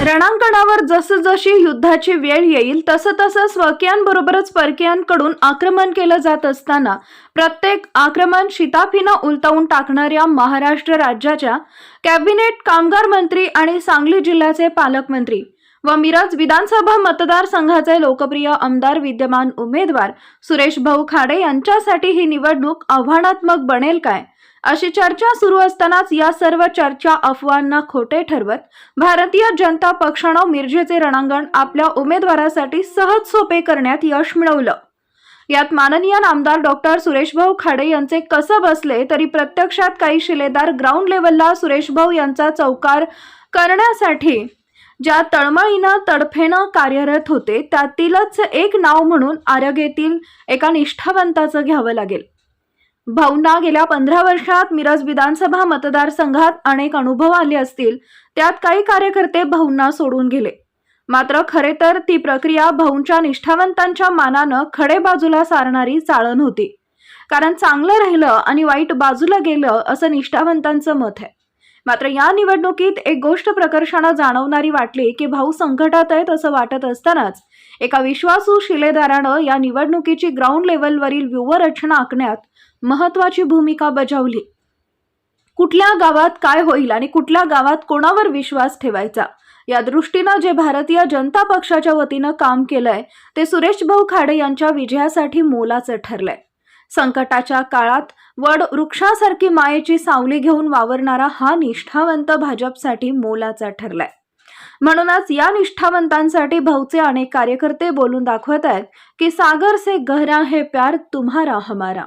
रणांगणावर जसजशी युद्धाची वेळ येईल तसं तसं स्वकीयांबरोबरच परकीयांकडून आक्रमण केलं जात असताना प्रत्येक आक्रमण शिताफीनं उलटवून टाकणाऱ्या महाराष्ट्र राज्याच्या कॅबिनेट कामगार मंत्री आणि सांगली जिल्ह्याचे पालकमंत्री व मिरज विधानसभा मतदारसंघाचे लोकप्रिय आमदार विद्यमान उमेदवार सुरेश भाऊ खाडे यांच्यासाठी ही निवडणूक आव्हानात्मक बनेल काय? अशी चर्चा सुरू असतानाच या सर्व चर्चा अफवांना खोटे ठरवत भारतीय जनता पक्षानं मिरजेचे रणांगण आपल्या उमेदवारासाठी सहज सोपे करण्यात यश मिळवलं. यात माननीय आमदार डॉक्टर सुरेशभाऊ खाडे यांचे कसं बसले तरी प्रत्यक्षात काही शिलेदार ग्राउंड लेवलला सुरेशभाऊ यांचा चौकार करण्यासाठी ज्या तळमळीनं तडफेनं कार्यरत होते त्यातीलच एक नाव म्हणून आरग एका निष्ठावंताचं घ्यावं लागेल. भाऊंना गेल्या पंधरा वर्षात मिरज विधानसभा मतदारसंघात अनेक अनुभव आले असतील त्यात काही कार्यकर्ते भाऊंना सोडून गेले. मात्र खरे तर ती प्रक्रिया भाऊंच्या निष्ठावंतांच्या मानानं खडे बाजूला सारणारी चाळण होती. कारण चांगलं राहिलं आणि वाईट बाजूला गेलं असं निष्ठावंतांचं मत आहे. मात्र या निवडणुकीत एक गोष्ट प्रकर्षानं जाणवणारी वाटली की भाऊ संकटात आहेत असं वाटत असतानाच एका विश्वासू शिलेदारानं या निवडणुकीची ग्राउंड लेवलवरील व्यूवरचना आखण्यात महत्वाची भूमिका बजावली. कुठल्या गावात काय होईल आणि कुठल्या गावात कोणावर विश्वास ठेवायचा? या दृष्टीनं जे भारतीय जनता पक्षाच्या वतीनं काम केलंय ते सुरेश भाऊ खाडे यांच्या विजयासाठी मोलाचं ठरलंय. संकटाच्या काळात वड वृक्षासारखी मायेची सावली घेऊन वावरणारा हा निष्ठावंत भाजपसाठी मोलाचा ठरलाय. म्हणूनच या निष्ठावंतांसाठी भाऊचे अनेक कार्यकर्ते बोलून दाखवत आहेत की सागर से गहरा हे प्यार तुम्हारा हमारा.